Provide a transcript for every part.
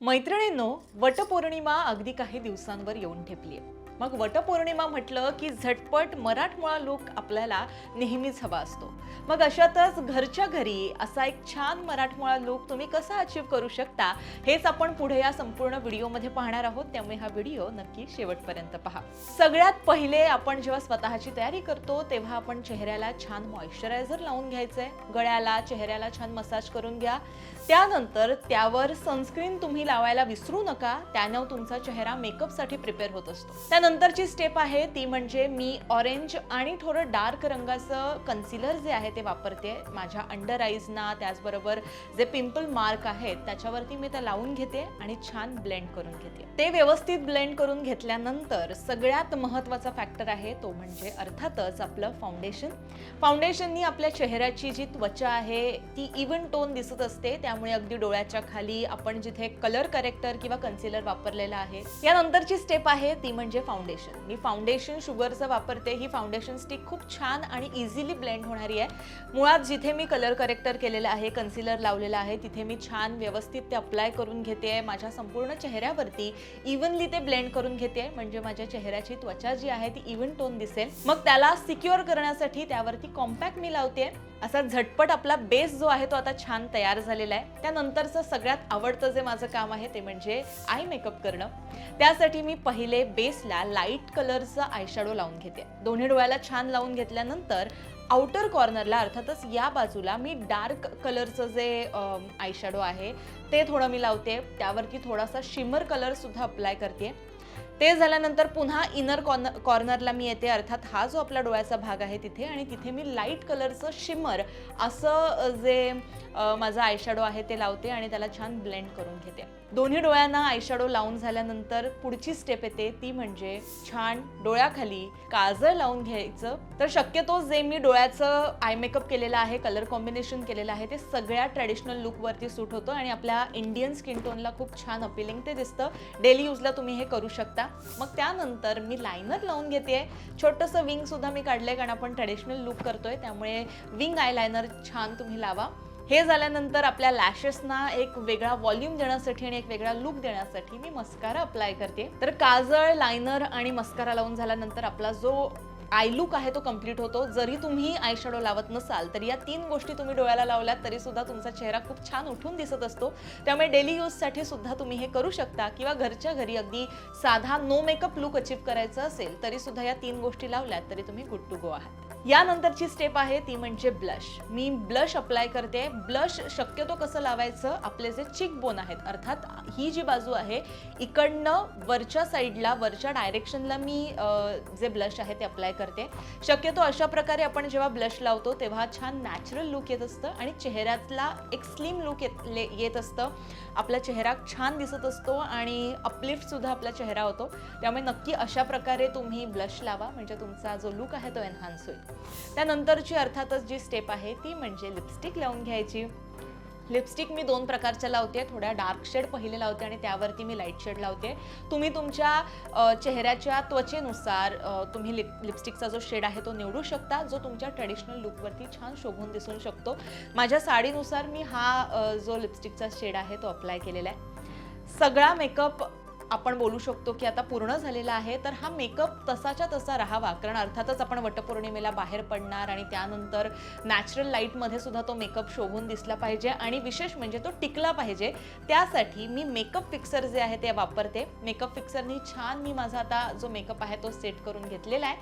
मैत्रिणींनो वटपौर्णिमा अगदी काही दिवसांवर येऊन ठेपली मग वटपौर्णिमा म्हटलं की झटपट मराठमोळा लुक आपल्याला नेहमीच हवा असतो. मग अशातच घरच्या घरी असा एक छान मराठमोळा लुक तुम्ही कसा अचीव करू शकता हेच आपण पुढे या संपूर्ण व्हिडिओमध्ये पाहणार आहोत. त्यामुळे हा व्हिडिओ नक्की शेवटपर्यंत पहा. सगळ्यात पहिले आपण जेव्हा स्वतःची तयारी करतो तेव्हा आपण चेहऱ्याला छान मॉइश्चरायझर लावून घ्यायचंय. गळ्याला चेहऱ्याला छान मसाज करून घ्या. त्यानंतर त्यावर सनस्क्रीन तुम्ही लावायला विसरू नका. त्यानं तुमचा चेहरा मेकअपसाठी प्रिपेअर होत असतो. त्यानंतर नंतरची स्टेप आहे ती म्हणजे मी ऑरेंज आणि थोडं डार्क रंगाचं कन्सिलर जे आहे ते वापरते. माझ्या अंडर आईजना त्याचबरोबर जे पिंपल मार्क आहेत त्याच्यावरती मी ते लावून घेते आणि छान ब्लेंड करून घेते. ते व्यवस्थित ब्लेंड करून घेतल्यानंतर सगळ्यात महत्त्वाचा फॅक्टर आहे तो म्हणजे अर्थातच आपलं फाउंडेशन फाउंडेशननी आपल्या चेहऱ्याची जी त्वचा आहे ती इव्हन टोन दिसत असते. त्यामुळे अगदी डोळ्याच्या खाली आपण जिथे कलर करेक्टर किंवा कन्सिलर वापरलेला आहे यानंतरची स्टेप आहे ती म्हणजे फाउंडेशन मी फाउंडेशन शुगरचं वापरते ही फाउंडेशन स्टिक खूप छान आणि इझिली ब्लेंड होणारी आहे. मुळात जिथे मी कलर करेक्टर केलेलं आहे कन्सिलर लावलेला आहे तिथे मी छान व्यवस्थित ते अप्लाय करून घेते आहे माझ्या संपूर्ण चेहऱ्यावरती. इव्हनली ते ब्लेंड करून घेते आहे म्हणजे माझ्या चेहऱ्याची त्वचा जी आहे ती इव्हन टोन दिसेल. मग त्याला सिक्युअर करण्यासाठी त्यावरती कॉम्पॅक्ट मी लावते असा झटपट आपला बेस जो आहे तो आता छान तयार झालेला आहे. त्यानंतरचं सगळ्यात आवडतं जे माझं काम आहे ते म्हणजे आय मेकअप करणं. त्यासाठी मी पहिले बेसला लाइट कलरचं आयशॅडो लावून घेते. दोन्ही डोळ्याला छान लावून घेतल्यानंतर आउटर कॉर्नरला अर्थातच या बाजूला मी डार्क कलरचं जे आयशॅडो आहे ते थोडं मी लावते. त्यावरती थोडासा शिमर कलरसुद्धा अप्लाय करते. ते झाल्यानंतर पुन्हा इनर कॉर्नर कॉर्नरला मी येते. अर्थात हा जो आपला डोळ्याचा भाग आहे तिथे आणि तिथे मी लाइट कलरचं शिमर असं जे माझा आयशॅडो आहे ते लावते आणि त्याला छान ब्लेंड करून घेते. दोन्ही डोळ्यांना आयशॅडो लावून झाल्यानंतर पुढची स्टेप येते ती म्हणजे छान डोळ्याखाली काजळ लावून घ्यायचं. तर शक्यतो जे मी डोळ्याचं आय मेकअप केलेलं आहे कलर कॉम्बिनेशन केलेलं आहे ते सगळ्या ट्रेडिशनल लुकवरती सूट होतं आणि आपल्या इंडियन स्किन टोनला खूप छान अपिलिंग ते दिसतं. डेली यूजला तुम्ही हे करू शकता. मग त्यानंतर मी लायनर लावून घेते. छोटंसं विंगसुद्धा मी काढलं आहे कारण आपण ट्रेडिशनल लुक करतोय त्यामुळे विंग आय लायनर छान तुम्ही लावा. हे झाल्यानंतर आपल्या लॅशेसना एक वेगळा व्हॉल्यूम देण्यासाठी आणि एक वेगळा लुक देण्यासाठी मी मस्कारा अप्लाय करते. तर काजळ लायनर आणि मस्कारा लावून झाल्यानंतर आपला जो आय लुक आहे तो कंप्लीट होतो. जरी तुम्ही आय शॅडो लावत नसाल तर या तीन गोष्टी तुम्ही डोळ्याला लावल्यात तरी सुद्धा तुमचा चेहरा खूप छान उठून दिसत असतो. त्यामुळे डेली यूजसाठी सुद्धा तुम्ही हे करू शकता किंवा घरच्या घरी अगदी साधा नो मेकअप लुक अचीव करायचं असेल तरी सुद्धा या तीन गोष्टी लावल्यात तरी तुम्ही गुड टू गो आहात. यानंतरची स्टेप आहे ती म्हणजे ब्लश मी ब्लश अप्लाय करते. ब्लश शक्यतो कसं लावायचं? आपले जे चिक बोन आहेत अर्थात ही जी बाजू आहे इकडनं वरच्या साईडला वरच्या डायरेक्शनला मी जे ब्लश आहे ते अप्लाय करते. शक्यतो अशा प्रकारे आपण जेव्हा ब्लश लावतो तेव्हा छान नॅचरल लुक येत असतं आणि चेहऱ्यातला एक स्लिम लुक येत येत असतं. आपला चेहरा छान दिसत असतो आणि अपलिफ्ट सुद्धा आपला चेहरा होतो. त्यामुळे नक्की अशा प्रकारे तुम्ही ब्लश लावा म्हणजे तुमचा जो लुक आहे तो एन्हान्स होईल. त्यानंतरची अर्थातच जी स्टेप आहे ती म्हणजे लिपस्टिक लावून घ्यायची. लिपस्टिक मी दोन प्रकारच्या लावते. थोड्या डार्क शेड पहिले लावते आणि त्यावरती मी लाइट शेड लावते. तुम्ही तुमच्या चेहऱ्याच्या त्वचेनुसार तुम्ही लिप लिपस्टिकचा जो शेड आहे तो निवडू शकता जो तुमच्या ट्रेडिशनल लुकवरती छान शोभून दिसून शकतो. माझ्या साडीनुसार मी हा जो लिपस्टिकचा शेड आहे तो अप्लाय केलेला आहे. सगळा मेकअप आपण बोलू शकतो की आता पूर्ण झालेला आहे तर हा मेकअप तसाच्या तसा राहावा. कारण अर्थातच आपण वटपौर्णिमेला बाहेर पडणार आणि त्यानंतर नॅचरल लाईटमध्ये सुद्धा तो मेकअप शोभून दिसला पाहिजे आणि विशेष म्हणजे तो टिकला पाहिजे. त्यासाठी मी मेकअप फिक्सर जे आहे ते वापरते. मेकअप फिक्सरनी छान मी माझा आता जो मेकअप आहे तो सेट करून घेतलेला आहे.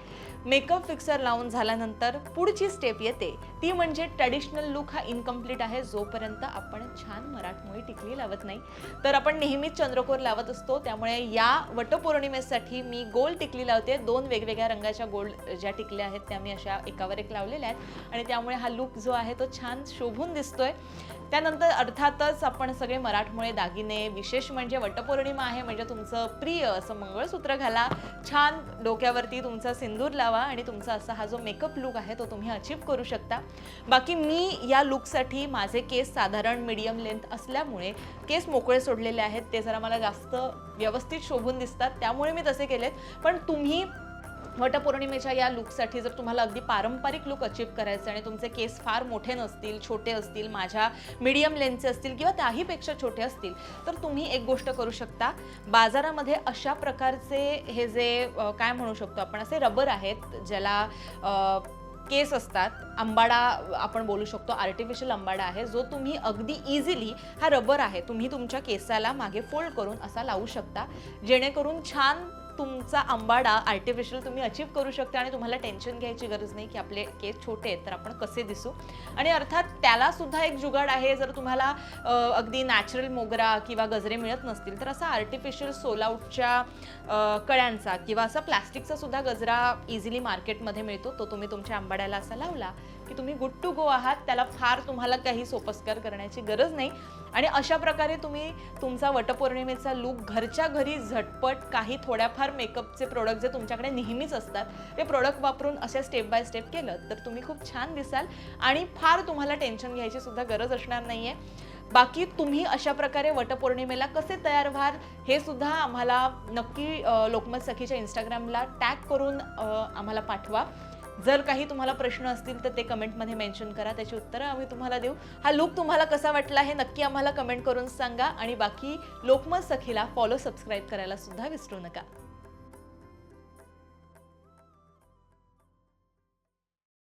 मेकअप फिक्सर लावून झाल्यानंतर पुढची स्टेप येते. ती म्हणजे ट्रॅडिशनल लुक हा इनकम्प्लीट आहे जोपर्यंत आपण छान मराठमोळी टिकली लावत नाही. तर आपण नेहमीच चंद्रकोर लावत असतो त्यामुळे या वटपौर्णिमेसाठी मी गोल टिकली लावते. दोन वेगवेगळ्या रंगाच्या गोल ज्या टिकल्या आहेत त्या मी अशा एकावर एक लावलेल्या आहेत. आणि त्यामुळे हा लुक जो आहे तो छान शोभून दिसतोय. त्यानंतर अर्थातच आपण सगळे मराठमोळे दागिने विशेष म्हणजे वटपौर्णिमा आहे म्हणजे तुमचं प्रिय असं मंगळसूत्र घाला. छान डोक्यावरती तुमचा सिंदूर लावा आणि तुमचा असा हा जो मेकअप लुक आहे तो तुम्ही अचीव करू शकता. बाकी मी या लुकसाठी माझे केस साधारण मीडियम लेंथ असल्यामुळे केस मोकळे सोडलेले आहेत. ते जरा मला जास्त व्यवस्थित शोभून दिसतात त्यामुळे मी तसे केलेत. पण तुम्ही वटपौर्णिमेच्या या लुकसाठी जर तुम्हाला अगदी पारंपरिक लुक अचीव करायचं आणि तुमचे केस फार मोठे नसतील छोटे असतील माझ्या मीडियम लेन्थचे असतील किंवा त्याहीपेक्षा छोटे असतील तर तुम्ही एक गोष्ट करू शकता. बाजारामध्ये अशा प्रकारचे हे जे काय म्हणू शकतो आपण असे रबर आहेत ज्याला केस असतात आंबाडा आपण बोलू शकतो आर्टिफिशियल आंबाडा आहे जो तुम्ही अगदी इझिली हा रबर आहे तुम्ही तुमच्या केसाला मागे फोल्ड करून असा लावू शकता जेणेकरून छान तुमचा आंबाडा आर्टिफिशियल तुम्ही अचीव करू शकता आणि तुम्हाला टेन्शन घ्यायची गरज नाही की आपले केस छोटे आहेत तर आपण कसे दिसू. आणि अर्थात त्याला सुद्धा एक जुगाड आहे जर तुम्हाला अगदी नॅचरल मोगरा किंवा गजरे मिळत नसतील तर असा आर्टिफिशियल सोलाउटच्या कळ्यांचा किंवा असा प्लास्टिकचा सुद्धा गजरा इझिली मार्केटमध्ये मिळतो. तो तुम्ही तुमच्या आंबाड्याला असा लावला की तुम्ही गुड टू गो आहात त्याला फार तुम्हाला काही सोपस्कार करण्याची गरज नाही. आणि अशा प्रकारे तुम्ही तुमचा वटपौर्णिमेचा लूक घरच्या घरी झटपट काही थोड्याफार मेकअपचे प्रोडक्ट जे तुमच्याकडे नेहमीच असतात ते प्रोडक्ट वापरून असे स्टेप बाय स्टेप केलं तर तुम्ही खूप छान दिसाल. आणि फार तुम्हाला टेन्शन घ्यायची सुद्धा गरज असणार नाही आहे बाकी तुम्ही अशा प्रकारे वटपौर्णिमेला कसे तयार व्हाल हे सुद्धा आम्हाला नक्की लोकमत सखीच्या इंस्टाग्रामला टॅग करून आम्हाला पाठवा. जर काही तुम्हाला प्रश्न असतील तर ते कमेंटमध्ये मेन्शन करा त्याची उत्तरं आम्ही तुम्हाला देऊ. हा लुक तुम्हाला कसा वाटला हे नक्की आम्हाला कमेंट करून सांगा आणि बाकी लोकमत सखीला फॉलो सबस्क्राईब करायला सुद्धा विसरू नका.